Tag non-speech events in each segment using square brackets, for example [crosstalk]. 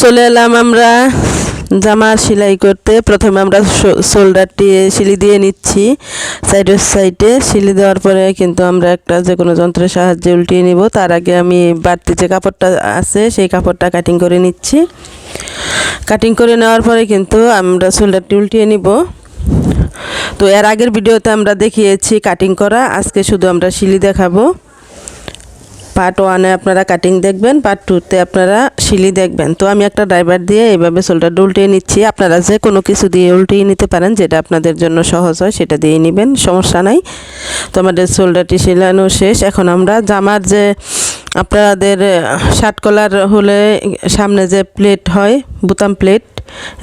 চলে এলাম আমরা জামা সেলাই করতে। প্রথমে আমরা শোল্ডারটি সিলি দিয়ে নিচ্ছি। সাইডের সাইডে সিলি দেওয়ার পরে কিন্তু আমরা একটা যে কোনো যন্ত্রের সাহায্যে উল্টিয়ে নিব। তার আগে আমি বাড়তি যে কাপড়টা আছে, সেই কাপড়টা কাটিং করে নিচ্ছি। কাটিং করে নেওয়ার পরে কিন্তু আমরা শোল্ডারটি উল্টিয়ে নিব। তো এর আগের ভিডিওতে আমরা দেখিয়েছি কাটিং করা। আজকে শুধু আমরা সিলি দেখাবো। পার্ট ওয়ানে আপনারা কাটিং দেখবেন পার্ট টুতে আপনারা শিলি দেখবেন। তো আমি একটা ড্রাইভার দিয়ে এইভাবে সোলটারটা উল্টিয়ে নিচ্ছি। আপনারা যে কোনো কিছু দিয়ে উল্টিয়ে নিতে পারেন, যেটা আপনাদের জন্য সহজ হয়, সেটা দিয়ে নেবেন, সমস্যা নাই। তো আমাদের সোল্ডারটি সেলানো শেষ। এখন আমরা জামার যে আপনাদের শার্ট কলার হলে সামনে যে প্লেট হয়, বুতাম প্লেট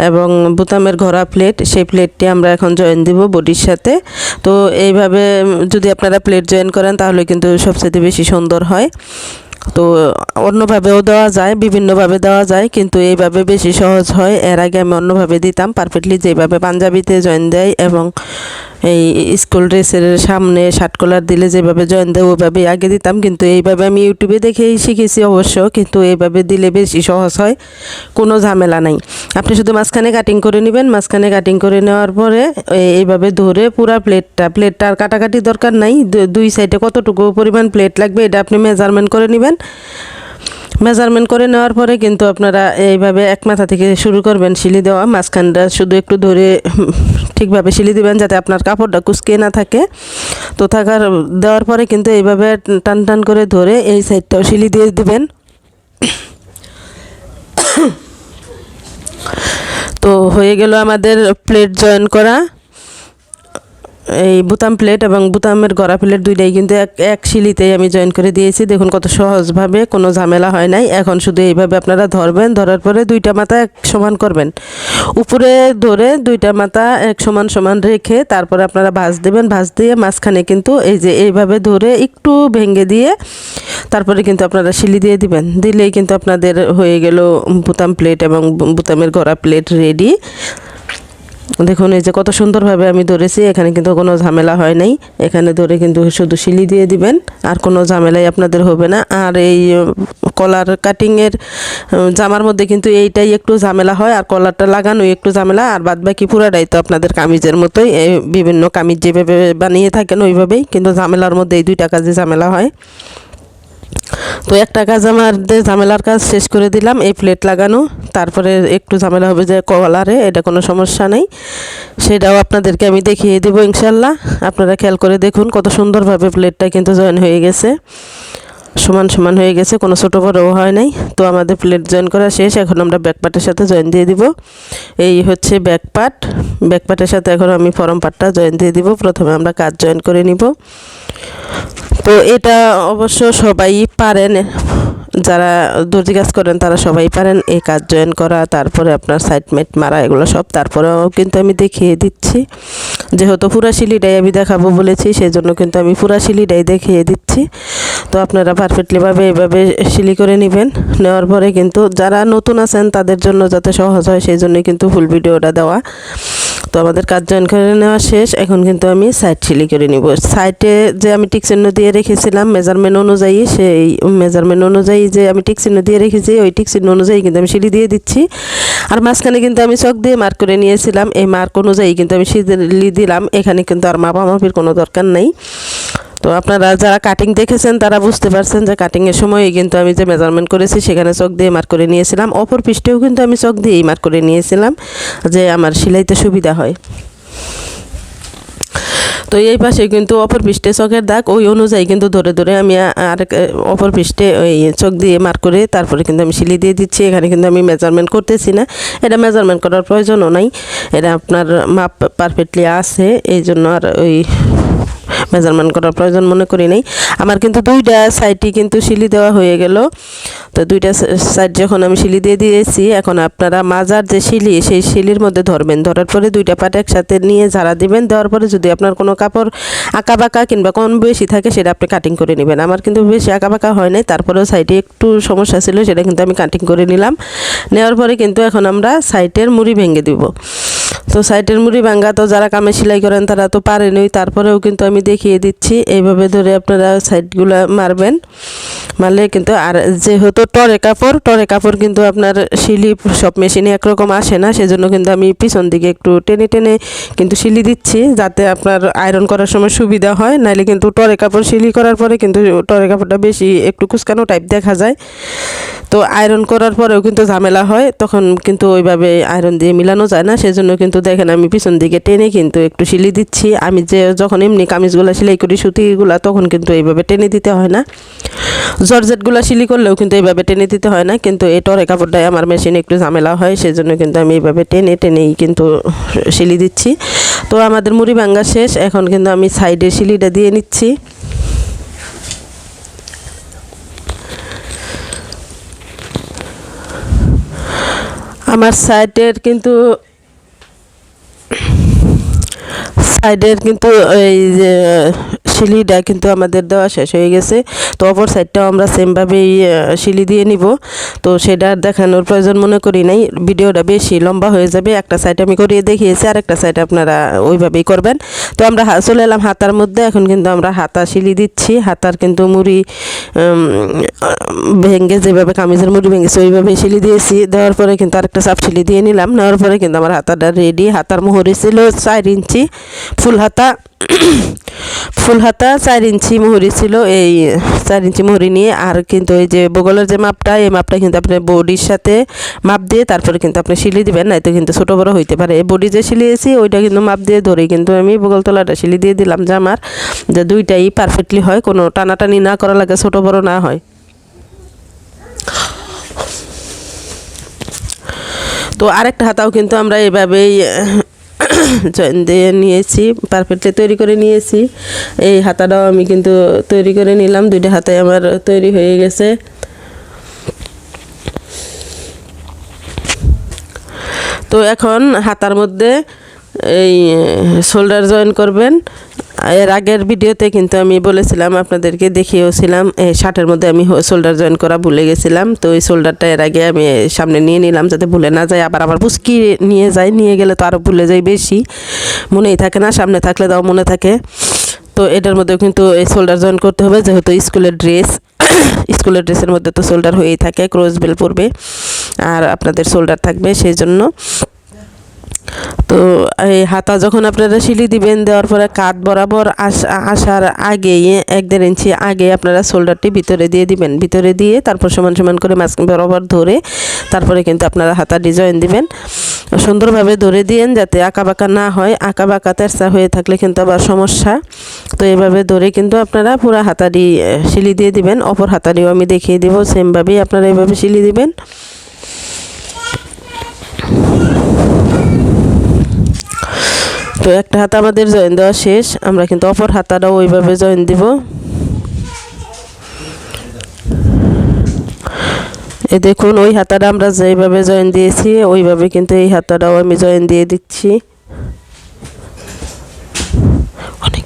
এবং বোতামের ঘোরা প্লেট সেই প্লেটটি আমরা এখন জয়েন দিব বডির সাথে। তো এইভাবে যদি আপনারা প্লেট জয়েন করেন, তাহলে কিন্তু সবচেয়ে বেশি সুন্দর হয়। তো অন্যভাবেও দেওয়া যায়, বিভিন্নভাবে দেওয়া যায়, কিন্তু এইভাবে বেশি সহজ হয়। এর আগে আমি অন্যভাবে দিতাম পারফেক্টলি যেভাবে পাঞ্জাবিতে জয়েন দেয় এবং এই স্কুল ড্রেসের সামনে শার্ট কলার দিলে যেভাবে জয়েন দেয় ওইভাবে আগে দিতাম। কিন্তু এইভাবে আমি ইউটিউবে দেখেই শিখেছি অবশ্য। কিন্তু এইভাবে দিলে বেশি সহজ হয়, কোনো ঝামেলা নাই। আপনি শুধু মাঝখানে কাটিং করে নেবেন। মাঝখানে কাটিং করে নেওয়ার পরে এইভাবে ধরে পুরা প্লেটটা প্লেটটা আর কাটাকাটি দরকার নাই। দুই সাইডে কতটুকু পরিমাণ প্লেট লাগবে, এটা আপনি মেজারমেন্ট করে নেবেন। মেজারমেন্ট করে নেওয়ার পরে কিন্তু আপনারা এইভাবে এক মাথা থেকে শুরু করবেন শিলি দেওয়া। মাঝখানটা শুধু একটু ধরে ঠিকভাবে শিলি দিবেন যাতে আপনার কাপড়টা কুচকে না থাকে। তো থাকার, দেওয়ার পরে কিন্তু এইভাবে টান টান করে ধরে এই সাইডটাও শিলি দিয়ে দিবেন। তো হয়ে গেল আমাদের প্লেট জয়েন করা। এই বুতাম প্লেট এবং বুতামের গড়া প্লেট দুইটাই কিন্তু এক এক শিলিতেই আমি জয়েন করে দিয়েছি। দেখুন কত সহজভাবে কোনো ঝামেলা হয় নাই। এখন শুধু এইভাবে আপনারা ধরবেন, ধরার পরে দুইটা মাথা এক সমান করবেন। উপরে ধরে দুইটা মাথা এক সমান সমান রেখে তারপরে আপনারা ভাঁজ দেবেন। ভাঁজ দিয়ে মাঝখানে কিন্তু এই যে এইভাবে ধরে একটু ভেঙে দিয়ে তারপরে কিন্তু আপনারা শিলি দিয়ে দিবেন। দিলেই কিন্তু আপনাদের হয়ে গেল বুতাম প্লেট এবং বুতামের গড়া প্লেট রেডি দেখুন, এই যে কত সুন্দরভাবে আমি ধরেছি, এখানে কিন্তু কোনো ঝামেলা হয় নাই। এখানে ধরে কিন্তু শুধু শিলি দিয়ে দিবেন, আর কোনো ঝামেলাই আপনাদের হবে না। আর এই কলার কাটিংয়ের জামার মধ্যে কিন্তু এইটাই একটু ঝামেলা হয়, আর কলারটা লাগানো একটু ঝামেলা, আর বাদ বাকি পুরাটাই তো আপনাদের কামিজের মতোই, এই বিভিন্ন কামিজ যেভাবে বানিয়ে থাকেন ওইভাবেই, কিন্তু ঝামেলার মধ্যে এই দুইটা কাজে ঝামেলা হয়। তো একটা কাজ আমাদের ঝামেলার কাজ শেষ করে দিলাম, এই প্লেট লাগানো। তারপরে একটু ঝামেলা হবে যে কলারে, এটা কোনো সমস্যা নেই। সেটাও আপনাদেরকে আমি দেখিয়ে দেবো ইনশাল্লাহ। আপনারা খেয়াল করে দেখুন কত সুন্দরভাবে প্লেটটা কিন্তু জয়েন হয়ে গেছে। সমান সমান হয়ে গেছে, কোনো ছোটো বড়ও হয় নাই। তো আমাদের প্লেট জয়েন করা শেষ, এখন আমরা ব্যাকপার্টের সাথে জয়েন দিয়ে দিব। এই হচ্ছে ব্যাকপার্ট ব্যাকপার্টের সাথে এখন আমি ফরম পার্টটা জয়েন দিয়ে দিব। প্রথমে আমরা কাজ জয়েন করে নিব। তো এটা অবশ্য সবাই পারেন। যারা দর্জি কাজ করেন, তারা সবাই পারেন এই কাজ জয়েন করা, তারপরে আপনার সাইডমেট মারা, এগুলো সব। তারপরেও কিন্তু আমি দেখিয়ে দিচ্ছি। যেহেতু পুরা শিলিটাই আমি দেখাবো বলেছি সেই জন্য কিন্তু আমি পুরা শিলিটাই দেখিয়ে দিচ্ছি। তো আপনারা পারফেক্টলিভাবে এইভাবে শিলি করে নেবেন। নেওয়ার পরে কিন্তু যারা নতুন আছেন, তাদের জন্য যাতে সহজ হয়, সেই জন্যই কিন্তু ফুল ভিডিওটা দেওয়া। তো আমাদের কাজ জয়েন করে নেওয়া শেষ। এখন কিন্তু আমি সাইড সিলি করে নিব। সাইডে যে আমি টিকচিহ্ন দিয়ে রেখেছিলাম মেজারমেন্ট অনুযায়ী সেই মেজারমেন্ট অনুযায়ী যে আমি টিকচিহ্ন দিয়ে রেখেছি, ওই টিকচিহ্ন অনুযায়ী কিন্তু আমি সিলি দিয়ে দিচ্ছি। আর মাঝখানে কিন্তু আমি চক দিয়ে মার্ক করে নিয়েছিলাম। এই মার্ক অনুযায়ী কিন্তু আমি সিলি দিলাম। এখানে কিন্তু আর মাপামাপির কোনো দরকার নেই। তো আপনারা যারা কাটিং দেখেছেন, তারা বুঝতে পারছেন যে কাটিংয়ের সময় কিন্তু আমি যে মেজারমেন্ট করেছি, সেখানে চক দিয়ে মার্ক করে নিয়েছিলাম। অপর পৃষ্ঠেও কিন্তু আমি চক দিয়েই মার্ক করে নিয়েছিলাম যে আমার সেলাইতে সুবিধা হয়। তো এই পাশে কিন্তু অপর পৃষ্ঠে চোখের দাগ, ওই অনুযায়ী কিন্তু ধরে ধরে আমি আর অপর পৃষ্ঠে ওই চোখ দিয়ে মার করে তারপরে কিন্তু আমি সিলি দিয়ে দিচ্ছি। এখানে কিন্তু আমি মেজারমেন্ট করতেছি না। এটা মেজারমেন্ট করার প্রয়োজনও নাই। এটা আপনার মাপ পারফেক্টলি আছে। এই জন্য আর ওই মেজারমেন্ট করার প্রয়োজন মনে করি নাই। আমার কিন্তু দুইটা সাইডই কিন্তু শিলি দেওয়া হয়ে গেল। তো দুইটা সাইড যখন আমি শিলি দিয়ে দিয়েছি, এখন আপনারা মাজার যে শিলি সেই শিলির মধ্যে ধরবেন। ধরার পরে দুইটা পাট একসাথে নিয়ে ঝাড়া দিবেন। দেওয়ার পরে যদি আপনার কোনো কাপড় আঁকা বাঁকা কিংবা কম বেশি থাকে, সেটা আপনি কাটিং করে নেবেন। আমার কিন্তু বেশি আঁকা বাঁকা হয় নাই। তারপরেও সাইডে একটু সমস্যা ছিল, সেটা কিন্তু আমি কাটিং করে নিলাম। নেওয়ার পরে কিন্তু এখন আমরা সাইডের মুড়ি ভেঙে দিব। তো সাইডের মুড়ি ভাঙ্গা তো যারা কামে সেলাই করেন তারা তো পারেনই। তারপরেও কিন্তু আমি দেখিয়ে দিচ্ছি। এইভাবে ধরে আপনারা সাইডগুলো মারবেন। মারলে কিন্তু আর যেহেতু টরে কাপড় টরে কাপড় কিন্তু আপনার শিলি সব মেশিনে একরকম আসে না। সেজন্য কিন্তু আমি পিছন দিকে একটু টেনে টেনে কিন্তু শিলি দিচ্ছি যাতে আপনার আয়রন করার সময় সুবিধা হয়। নাহলে কিন্তু টরে কাপড়, শিলি করার পরে কিন্তু টরে কাপড়টা বেশি একটু কুচকানো টাইপ দেখা যায়। তো আয়রন করার পরেও কিন্তু ঝামেলা হয়। তখন কিন্তু ওইভাবে আয়রন দিয়ে মিলানো যায় না। সেজন্য কিন্তু দেখেন আমি পিছন দিকে টেনে কিন্তু একটু সিলি দিচ্ছি। আমি যে যখন এমনি কামিজগুলো সেলাই করি, সুতিগুলা তখন কিন্তু এইভাবে টেনে দিতে হয় না। জর্জেটগুলো সিলি করলেও কিন্তু এইভাবে টেনে দিতে হয় না। কিন্তু এই টরে কাপড়টায় আমার মেশিনে একটু ঝামেলা হয়, সেজন্য কিন্তু আমি এইভাবে টেনে টেনেই কিন্তু সিলি দিচ্ছি। তো আমাদের মুড়ি ভাঙ্গা শেষ। এখন কিন্তু আমি সাইডে সিলিটা দিয়ে নিচ্ছি। আমার সাইডের কিন্তু সাইডের কিন্তু এই যে শিলিটা কিন্তু আমাদের দেওয়া শেষ হয়ে গেছে। তো অপর সাইডটাও আমরা সেমভাবেই শিলি দিয়ে নিব। তো সেটা আর দেখানোর প্রয়োজন মনে করি নাই। ভিডিওটা বেশি লম্বা হয়ে যাবে। একটা সাইড আমি করিয়ে দেখিয়েছি, আর একটা সাইড আপনারা ওইভাবেই করবেন। তো আমরা চলে এলাম হাতার মধ্যে। এখন কিন্তু আমরা হাতা শিলি দিচ্ছি। হাতার কিন্তু মুড়ি ভেঙে যেভাবে কামিজের মুড়ি ভেঙেছে ওইভাবে শিলি দিয়েছি। দেওয়ার পরে কিন্তু আরেকটা চাপ শিলি দিয়ে নিলাম। নেওয়ার পরে কিন্তু আমার হাতাটা রেডি হাতার মোহরি ছিল চার ইঞ্চি ফুল হাতা। [coughs] ফুল হাতা চার ইঞ্চি মোহরি ছিল এই চার ইঞ্চি মোহরি নিয়ে আর কিন্তু এই যে বগলের যে মাপটা, এই মাপটা কিন্তু আপনি বডির সাথে মাপ দিয়ে তারপরে কিন্তু আপনি শিলি দিবেন নয়তো কিন্তু ছোটো বড় হইতে পারে। এই বডি যে শিলিয়েছি, ওইটা কিন্তু মাপ দিয়ে ধরে কিন্তু আমি বগল তলাটা শিলি দিয়ে দিলাম যে আমার যে দুইটাই পারফেক্টলি হয়, কোনো টানাটানি না করা লাগে, ছোটো বড় না হয়। তো আরেকটা হাতাও কিন্তু আমরা এভাবেই দিয়ে নিয়েছি পারফেক্টলি তৈরি করে নিয়েছি। এই হাতাটাও আমি কিন্তু তৈরি করে নিলাম, দুইটা হাতায় আমার তৈরি হয়ে গেছে। তো এখন হাতার মধ্যে এই শোল্ডার জয়েন করবেন। এর আগের ভিডিওতে কিন্তু আমি বলেছিলাম, আপনাদেরকে দেখিয়েওছিলাম এই শার্টের মধ্যে আমি শোল্ডার জয়েন করা ভুলে গেছিলাম। তো ওই শোল্ডারটা এর আগে আমি সামনে নিয়ে নিলাম যাতে ভুলে না যায়। আবার আবার পুচকি নিয়ে যায়, নিয়ে গেলে তো আরও ভুলে যায় বেশি। মনেই থাকে না, সামনে থাকলে তাও মনে থাকে। তো এটার মধ্যেও কিন্তু এই শোল্ডার জয়েন করতে হবে, যেহেতু স্কুলের ড্রেস [coughs] স্কুলের ড্রেসের মধ্যে তো শোল্ডার হয়েই থাকে ক্রস বেল পরবে। আর আপনাদের শোল্ডার থাকবে সেই জন্য। তো এই হাতা যখন আপনারা শিলি দিবেন দেওয়ার পরে কাত বরাবর আস- আসার আগেই এক দেড় ইঞ্চি আগে আপনারা শোল্ডারটি ভিতরে দিয়ে দিবেন। ভিতরে দিয়ে তারপর সমান সমান করে মাছ বরাবর ধরে তারপরে কিন্তু আপনারা হাতা ডিজাইন দিবেন। সুন্দরভাবে ধরে দিয়েন যাতে আঁকা বাঁকা না হয়। আঁকা বাঁকা তেরসা হয়ে থাকলে কিন্তু আবার সমস্যা। তো এভাবে ধরে কিন্তু আপনারা পুরো আহ, শিলি দিয়ে দিবেন। অপর হাতারিও আমি দেখিয়ে দিব। সেমভাবেই আপনারা এইভাবে শিলি দিবেন। তো একটা হাতা আমাদের জয়েন দেওয়া শেষ। আমরা কিন্তু অপর হাতাটাও ওইভাবে জয়েন দিব। এ দেখুন, ওই হাতাটা আমরা যেইভাবে জয়েন দিয়েছি, ওইভাবে কিন্তু এই হাতাটাও আমি জয়েন দিয়ে দিচ্ছি। অনেক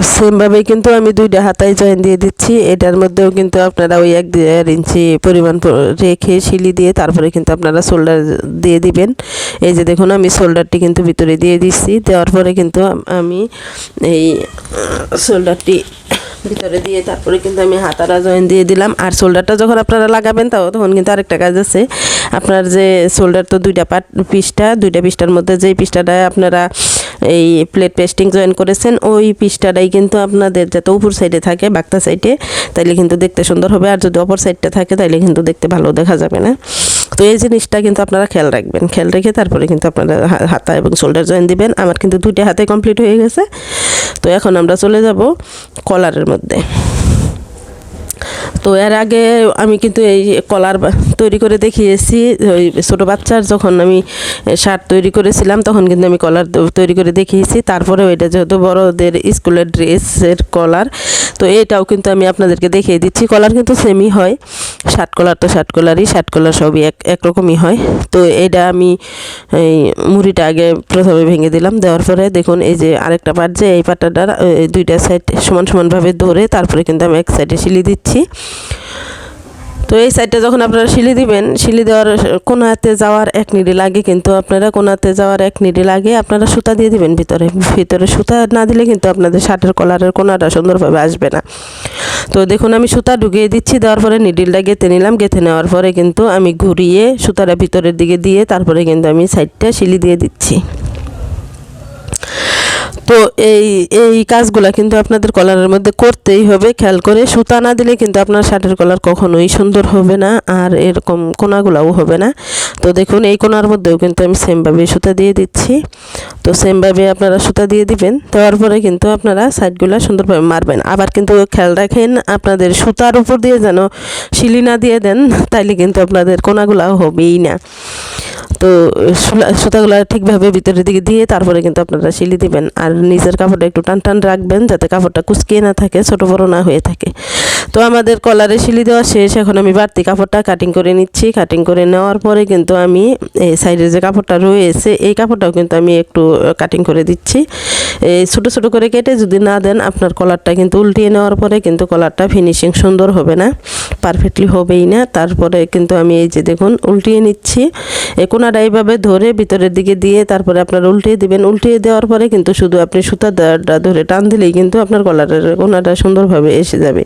সেমভাবে কিন্তু আমি দুইটা হাতায় জয়েন দিয়ে দিচ্ছি। এটার মধ্যেও কিন্তু আপনারা ওই এক দেড় ইঞ্চি পরিমাণ রেখে শিলি দিয়ে তারপরে কিন্তু আপনারা শোল্ডার দিয়ে দিবেন। এই যে দেখুন, আমি শোল্ডারটি কিন্তু ভিতরে দিয়ে দিচ্ছি। দেওয়ার পরে কিন্তু আম- এই শোল্ডারটি ভিতরে দিয়ে তারপরে কিন্তু আমি হাতারা জয়েন দিয়ে দিলাম। আর শোল্ডারটা যখন আপনারা লাগাবেন তাও তখন কিন্তু আরেকটা কাজ আছে। আপনার যে শোল্ডার তো দুইটা পার্ট পিসটা, দুইটা পিসটার মধ্যে যেই পিসটাটা আপনারা এই প্লেট পেস্টিং জয়েন করেছেন, ওই পিসটাটাই কিন্তু আপনাদের যাতে উপর সাইডে থাকে, বাক্তা সাইডে তাইলে কিন্তু দেখতে সুন্দর হবে। আর যদি অপর সাইডটা থাকে, তাইলে কিন্তু দেখতে ভালো দেখা যাবে না। তো এই জিনিসটা কিন্তু আপনারা খেয়াল রাখবেন। খেয়াল রেখে তারপরে কিন্তু আপনারা হাতা এবং শোল্ডার জয়েন দিবেন। আমার কিন্তু দুইটা হাতে কমপ্লিট হয়ে গেছে। তো এখন আমরা চলে যাব কলারের মধ্যে। তো এর আগে আমি কিন্তু এই কলার তৈরি করে দেখিয়েছি, ওই ছোটো বাচ্চার যখন আমি শার্ট তৈরি করেছিলাম, তখন কিন্তু আমি কলার তৈরি করে দেখিয়েছি। তারপরে ওইটা যেহেতু বড়দের স্কুলের ড্রেসের কলার, তো এটাও কিন্তু আমি আপনাদেরকে দেখিয়ে দিচ্ছি। কলার কিন্তু সেমই হয়। শার্ট কলার তো শার্ট কলারই, শার্ট কলার সবই এক, একরকমই হয়। তো এটা আমি, এই মুড়িটা আগে প্রথমে ভেঙে দিলাম, দেওয়ার পরে দেখুন এই যে আরেকটা পাট যে এই পাটটার দুইটা সাইড সমান সমানভাবে ধরে তারপরে কিন্তু আমি এক সাইডে সিলি দিচ্ছি। তো এই সাইডটা যখন আপনারা শিলি দিবেন, শিলি দেওয়ার কোনাতে যাওয়ার এক নিডি লাগে, কিন্তু আপনারা কোনাতে যাওয়ার এক নিডি লাগে, আপনারা সুতা দিয়ে দিবেন ভিতরে। ভিতরে সুতা না দিলে কিন্তু আপনাদের শার্টের কলারের কোনাটা সুন্দরভাবে আসবে না। তো দেখুন, আমি সুতা ঢুকিয়ে দিচ্ছি, দেওয়ার পরে নিডিলটা গেঁথে নিলাম, গেঁথে নেওয়ার পরে কিন্তু আমি ঘুরিয়ে সুতাটা ভিতরের দিকে দিয়ে তারপরে কিন্তু আমি সাইডটা শিলি দিয়ে দিচ্ছি। তো এই এই কাজগুলো কিন্তু আপনাদের কলারের মধ্যে করতেই হবে। খেয়াল করে সুতা না দিলে কিন্তু আপনার শার্টের কলার কখনোই সুন্দর হবে না, আর এরকম কোনাগুলাও হবে না। তো দেখুন, এই কোনার মধ্যেও কিন্তু আমি সেমভাবে সুতা দিয়ে দিচ্ছি। তো সেমভাবে আপনারা সুতা দিয়ে দিবেন, দেওয়ার পরে কিন্তু আপনারা সাইডগুলো সুন্দরভাবে মারবেন। আবার কিন্তু খেয়াল রাখেন, আপনাদের সুতার উপর দিয়ে যেন শিলি না দিয়ে দেন, তাইলে কিন্তু আপনাদের কোনাগুলাও হবেই না। তো সুতাগুলো ঠিকভাবে ভিতরের দিকে দিয়ে তারপরে কিন্তু আপনারা সিলি দিবেন। আর নিজের কাপড়টা একটু টান টান রাখবেন যাতে কাপড়টা কুচকিয়ে না থাকে, ছোটো বড়ো না হয়ে থাকে। তো আমাদের কলারে শিলি দেওয়া শেষ। এখন আমি বাড়তি কাপড়টা কাটিং করে নিচ্ছি। কাটিং করে নেওয়ার পরে কিন্তু আমি এই সাইডে যে কাপড়টা রয়েছে, এই কাপড়টাও কিন্তু আমি একটু কাটিং করে দিচ্ছি। এই ছোটো ছোটো করে কেটে যদি না দেন, আপনার কলারটা কিন্তু উল্টিয়ে নেওয়ার পরে কিন্তু কলারটা ফিনিশিং সুন্দর হবে না পারফেক্টলি হবেই না। তারপরে কিন্তু আমি এই যে দেখুন, উল্টিয়ে নিচ্ছি। এই কোনাটা এইভাবে ধরে ভিতরের দিকে দিয়ে তারপরে আপনার উল্টিয়ে দিবেন। উল্টিয়ে দেওয়ার পরে কিন্তু শুধু আপনি সুতা ধরে টান দিলেই কিন্তু আপনার কলারের কোনাটা সুন্দরভাবে এসে যাবে।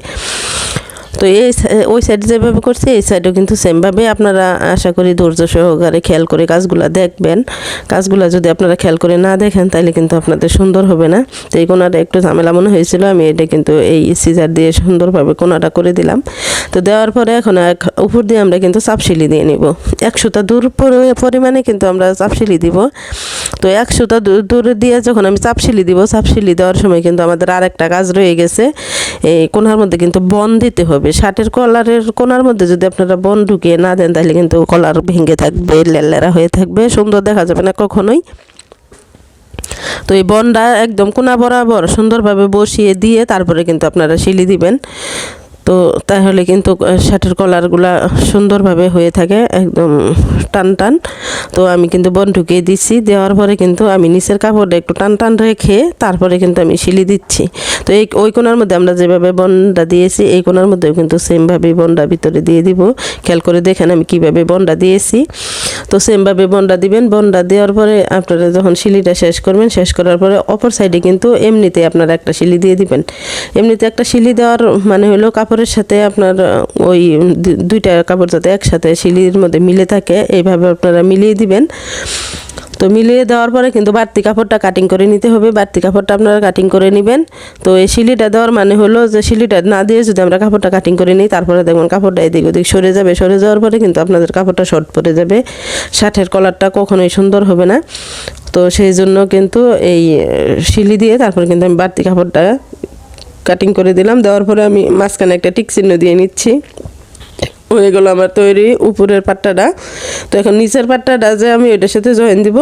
তো এই ওই সাইড যেভাবে করছে, এই সাইডেও কিন্তু সেমভাবে আপনারা আশা করি ধৈর্য সহকারে খেয়াল করে কাজগুলা দেখবেন। কাজগুলা যদি আপনারা খেয়াল করে না দেখেন তাহলে কিন্তু আপনাদের সুন্দর হবে না। তো এই কোনাটা একটু ঝামেলা মনে হয়েছিল, আমি এটা কিন্তু এই সিজার দিয়ে সুন্দরভাবে কোনাটা করে দিলাম। তো দেওয়ার পরে এখন এক, উপর দিয়ে আমরা কিন্তু চাপশিলি দিয়ে নিব। একশোটা দূর পরি- পরিমাণে কিন্তু আমরা চাপশিলি দিব। তো একশোটা দূরে দিয়ে যখন আমি চাপশিলি দিব, চাপশিলি দেওয়ার সময় কিন্তু আমাদের আরেকটা কাজ রয়ে গেছে। এই কোনার মধ্যে কিন্তু বন দিতে হবে। শার্টের কলারের কোনার মধ্যে যদি আপনারা বন ঢুকিয়ে না দেন, তাহলে কিন্তু কলার ভেঙে থাকবে, লেলেরা হয়ে থাকবে। সুন্দর দেখা যাবে না কখনোই। তো এই বনটা একদম কোনা বরাবর সুন্দরভাবে বসিয়ে দিয়ে তারপরে কিন্তু আপনারা শিলি দিবেন। তো তাহলে কিন্তু শার্টের কলারগুলা সুন্দরভাবে হয়ে থাকে, একদম টান টান। তো আমি কিন্তু বন ঢুকিয়ে দিচ্ছি দেওয়ার পরে কিন্তু আমি নিচের কাপড়টা একটু টান টান রেখে তারপরে কিন্তু আমি শিলি দিচ্ছি। তো এই, ওই কোনার মধ্যে আমরা যেভাবে বনটা দিয়েছি, এই কোনার মধ্যেও কিন্তু সেমভাবে বনটা ভিতরে দিয়ে দিব। খেয়াল করে দেখেন আমি কীভাবে বনটা দিয়েছি। তো সেমভাবে বন্ডা দিবেন। বন্ডা দেওয়ার পরে আপনারা যখন শিলিটা শেষ করবেন, শেষ করার পরে অপর সাইডে কিন্তু এমনিতে আপনারা একটা শিলি দিয়ে দিবেন। এমনিতে একটা শিলি দেওয়ার মানে হলো কাপড়ের সাথে আপনার ওই দুইটা কাপড় যাতে একসাথে শিলির মধ্যে মিলে থাকে, এইভাবে আপনারা মিলিয়ে দিবেন। তো মিলিয়ে দেওয়ার পরে কিন্তু বাড়তি কাপড়টা কাটিং করে নিতে হবে। বাড়তি কাপড়টা আপনারা কাটিং করে নেবেন। তো এই শিলিটা দেওয়ার মানে হলো যে শিলিটা না দিয়ে যদি আমরা কাপড়টা কাটিং করে নিই, তারপরে দেখবেন কাপড়টা এদিক ওদিক সরে যাবে। সরে যাওয়ার পরে কিন্তু আপনাদের কাপড়টা শর্ট পড়ে যাবে। শার্টের কলারটা কখনোই সুন্দর হবে না। তো সেই জন্য কিন্তু এই শিলি দিয়ে তারপরে কিন্তু আমি বাড়তি কাপড়টা কাটিং করে দিলাম। দেওয়ার পরে আমি মাঝখানে একটা টিক চিহ্ন দিয়ে নিচ্ছি। হয়ে গেলো আমার তৈরি উপরের পাট্টাটা। তো এখন নিচের পাট্টাটা যে আমি ওইটার সাথে জয়েন দিব।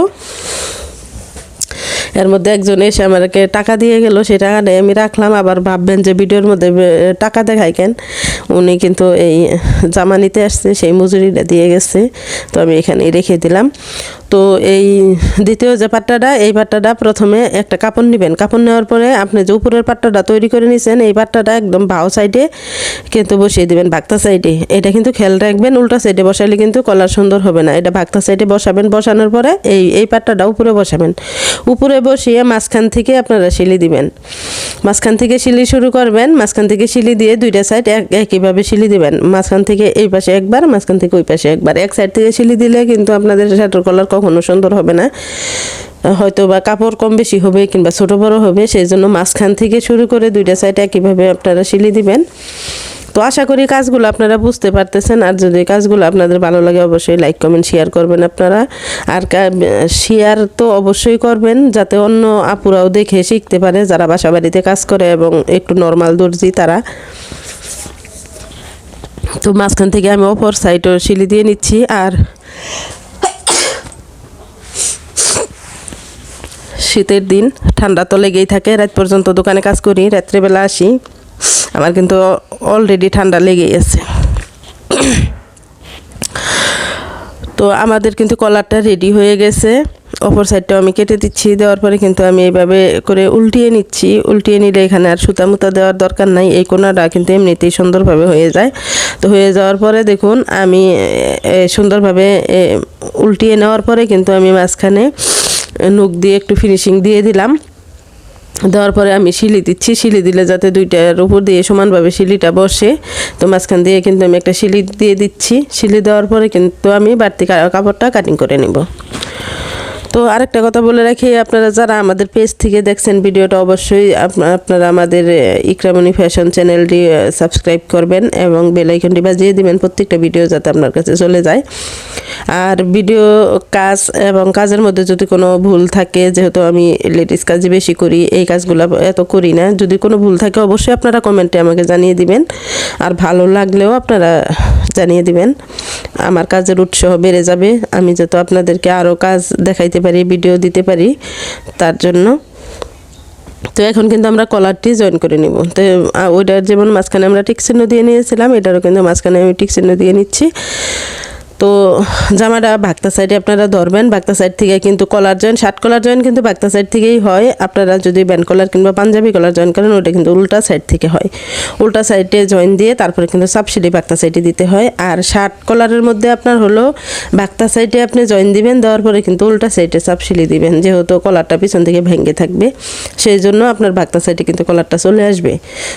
এর মধ্যে একজন এসে আমাকে টাকা দিয়ে গেল, সেই টাকাটাই আমি রাখলাম। আবার ভাববেন যে ভিডিওর মধ্যে টাকা দেখাই কেন উনি কিন্তু এই জামা নিতে আসছে, সেই মজুরিটা দিয়ে গেছে। তো আমি এখানেই রেখে দিলাম। তো এই দ্বিতীয় যে পাট্টাটা, এই পাট্টাটা প্রথমে একটা কাপড় নেবেন। কাপড় নেওয়ার পরে আপনি যে উপরের পাট্টাটা তৈরি করে নিয়েছেন এই পাট্টাটা একদম বাও সাইডে কিন্তু বসিয়ে দেবেন ভাক্তা সাইডে। এটা কিন্তু খেয়াল রাখবেন, উল্টা সাইডে বসালে কিন্তু কলার সুন্দর হবে না। এটা ভাক্তা সাইডে বসাবেন, বসানোর পরে এই এই পাট্টাটা উপরে বসাবেন। উপরে বসিয়ে মাঝখান থেকে আপনারা শিলি দিবেন। মাঝখান থেকে শিলি শুরু করবেন, মাঝখান থেকে শিলি দিয়ে দুইটা সাইড এক একইভাবে শিলি দিবেন। মাঝখান থেকে এই পাশে একবার, মাঝখান থেকে ওই পাশে একবার। এক সাইড থেকে শিলি দিলে কিন্তু আপনাদের শার্টের কলার কখনো সুন্দর হবে না। হয়তো বা কাপড় কম বেশি হবে কিংবা ছোটো বড়ো হবে, সেই জন্য মাঝখান থেকে শুরু করে দুইটা সাইড একইভাবে আপনারা শিলি দিবেন। তো আশা করি কাজগুলো আপনারা বুঝতে পারতেছেন। আর যদি কাজগুলো আপনাদের ভালো লাগে, অবশ্যই লাইক কমেন্ট শেয়ার করবেন আপনারা। আর শেয়ার তো অবশ্যই করবেন, যাতে অন্য আপুরাও দেখে শিখতে পারে, যারা বাসা বাড়িতে কাজ করে এবং একটু নর্মাল দর্জি তারা। তো মাঝখান থেকে আমি অপর সাইডও শিলি দিয়ে নিচ্ছি, আর শীতের দিন, ঠান্ডা তো লেগেই থাকে, রাত পর্যন্ত দোকানে কাজ করি, রাত্রেবেলা আসি। আমার কিন্তু অলরেডি ঠান্ডা লেগেই আছে। তো আমাদের কিন্তু কলারটা রেডি হয়ে গেছে। অপর সাইডটাও আমি কেটে দিচ্ছি, দেওয়ার পরে কিন্তু আমি এইভাবে করে উল্টিয়ে নিচ্ছি। উল্টিয়ে নিলে এখানে আর সুতা মুতা দেওয়ার দরকার নাই, এই কোনাটা কিন্তু এমনিতেই সুন্দরভাবে হয়ে যায়। তো হয়ে যাওয়ার পরে দেখুন, আমি সুন্দরভাবে উল্টিয়ে নেওয়ার পরে কিন্তু আমি মাঝখানে নুক দিয়ে একটু ফিনিশিং দিয়ে দিলাম। দেওয়ার পরে আমি শিলি দিচ্ছি। শিলি দিলে যাতে দুইটার উপর দিয়ে সমানভাবে শিলিটা বসে। তো মাঝখান দিয়ে কিন্তু আমি একটা শিলি দিয়ে দিচ্ছি। শিলি দেওয়ার পরে কিন্তু আমি বাড়তি কাপড়টা কাটিং করে নিব। তো আরেকটা কথা বলে রাখি, আপনারা যারা আমাদের পেজ থেকে দেখছেন ভিডিওটা অবশ্যই আপ- আপনারা আমাদের ইকরামণি ফ্যাশন চ্যানেলটি সাবস্ক্রাইব করবেন এবং বেল আইকনটি বাজিয়ে দিবেন প্রত্যেকটা ভিডিও যাতে আপনার কাছে চলে যায়। আর ভিডিও কাজ এবং কাজের মধ্যে যদি কোনো ভুল থাকে, যেহেতু আমি লেডিস কাজই বেশি করি, এই কাজগুলো এত করি না, যদি কোনো ভুল থাকে অবশ্যই আপনারা কমেন্টে আমাকে জানিয়ে দিবেন। আর ভালো লাগলেও আপনারা জানিয়ে দিবেন। আমার কাজের উৎসাহ বেড়ে যাবে, আমি যাতে আপনাদেরকে আরও কাজ দেখাইতে পারি ভিডিও দিতে পারি, তার জন্য। তো এখন কিন্তু আমরা কলারটি জয়েন করে নিব। তো ওইটার যেমন মাঝখানে আমরা টিক চিহ্ন দিয়ে নিয়েছিলাম, এটারও কিন্তু মাঝখানে আমি টিক চিহ্ন দিয়ে নিচ্ছি। তো জামাটা বাক্তা সাইডে আপনারা ধরবেন বাক্তা সাইড থেকে কিন্তু collar join shirt collar join কিন্তু বাক্তা সাইড থেকেই হয়। আপনারা যদি ব্যান্ড কলার কিংবা পাঞ্জাবি কলার জয়েন করেন, ওটা কিন্তু উল্টা সাইড থেকে হয়। উল্টা সাইডে জয়েন দিয়ে তারপরে কিন্তু সাবসিডি বাক্তা সাইডে দিতে হয়। আর শার্ট কলারের মধ্যে আপনার হলো বাক্তা সাইডে আপনি জয়েন দিবেন, দেওয়ার পরে কিন্তু উল্টা সাইডে সাবসিলি দিবেন, যেহেতু কলারটা পিছন থেকে ভেঙে থাকবে। সেই জন্য আপনার বাক্তা সাইডে কিন্তু কলারটা চলে আসবে।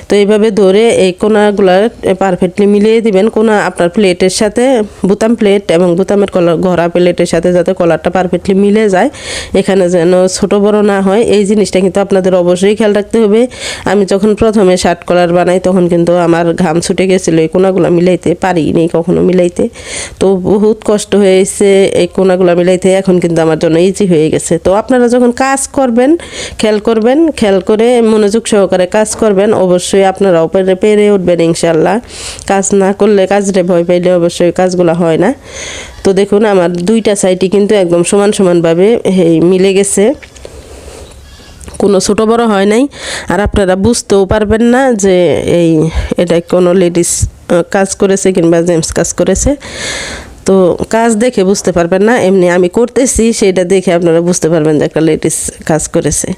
তো এইভাবে ধরে এই কোনাগুলো পারফেক্টলি মিলিয়ে দিবেন। কোনা আপনার প্লেটের সাথে, বুতাম প্লেট এবং বুতামের কলার ঘোরা প্লেটের সাথে যাতে কলারটা পারফেক্টলি মিলে যায়, এখানে যেন ছোট বড় না হয়, এই জিনিসটা কিন্তু আপনাদের অবশ্যই খেয়াল রাখতে হবে। আমি যখন প্রথমে শার্ট কলার বানাই, তখন কিন্তু আমার ঘাম ছুটে গেছিল, এই কোনাগুলো মিলাইতে পারিনি কখনো মিলাইতে। তো বহুত কষ্ট হয়েছে এই কোনাগুলো মিলাইতে, এখন কিন্তু আমার জন্য ইজি হয়ে গেছে। তো আপনারা যখন কাজ করবেন, খেয়াল করবেন, খেয়াল করে মনোযোগ সহকারে কাজ করবেন, অবশ্যই আপনারাও পেরে পেরে উঠবেন ইনশাল্লাহ কাজ না করলে কাজরে ভয় পাইলে অবশ্যই কাজগুলো হয় না। তো দেখুন, আমার দুইটা সাইডই কিন্তু একদম সমান সমানভাবে মিলে গেছে। কোনো ছোটো বড় হয় নাই। আর আপনারা বুঝতেও পারবেন না যে এই, এটা কোনো লেডিস কাজ করেছে কিংবা জেন্টস কাজ করেছে। তো কাজ দেখে বুঝতে পারবেন না, এমনি আমি করতেছি সেটা দেখে আপনারা বুঝতে পারবেন যে একটা লেডিস কাজ করেছে।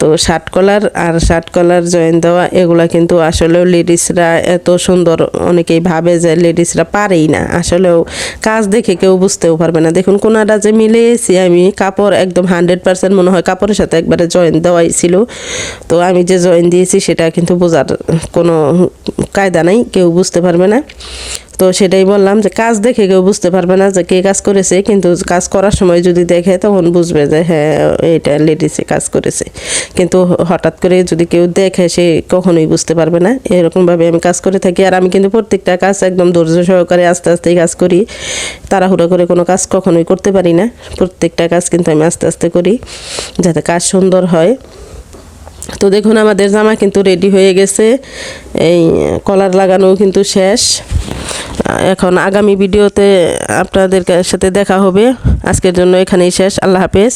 তো শার্ট কলার আর শার্ট কলার জয়েন দেওয়া, এগুলা কিন্তু আসলেও লেডিসরা এত সুন্দর অনেকেই ভাবে যে লেডিসরা পারেই না। আসলেও কাজ দেখে কেউ বুঝতেও পারবে না। দেখুন, কোনাটা যে মিলিয়েছি আমি, কাপড় একদম হান্ড্রেড পার্সেন্ট মনে হয় কাপড়ের সাথে একবারে জয়েন দেওয়াই ছিল। তো আমি যে জয়েন দিয়েছি, সেটা কিন্তু বোঝার কোনো কায়দা নাই, কেউ বুঝতে পারবে না। তো সেটাই বললাম যে কাজ দেখে কেউ বুঝতে পারবে না যে কে কাজ করেছে, কিন্তু কাজ করার সময় যদি দেখে তখন বুঝবে যে হ্যাঁ এটা লেডিসে কাজ করেছে। কিন্তু হঠাৎ করে যদি কেউ দেখে সে কখনোই বুঝতে পারবে না। এরকমভাবে আমি কাজ করে থাকি আর আমি কিন্তু প্রত্যেকটা কাজ একদম ধৈর্য সহকারে আস্তে আস্তেই কাজ করি। তাড়াহুড়ো করে কোনো কাজ কখনোই করতে পারি না। প্রত্যেকটা কাজ কিন্তু আমি আস্তে আস্তে করি যাতে কাজ সুন্দর হয়। তো দেখুন আমাদের জামা কিন্তু রেডি হয়ে গেছে। এই কলার লাগানো কিন্তু শেষ। এখন আগামী ভিডিওতে আপনাদের সাথে দেখা হবে। আজকের জন্য এখানেই শেষ। আল্লাহ হাফেজ।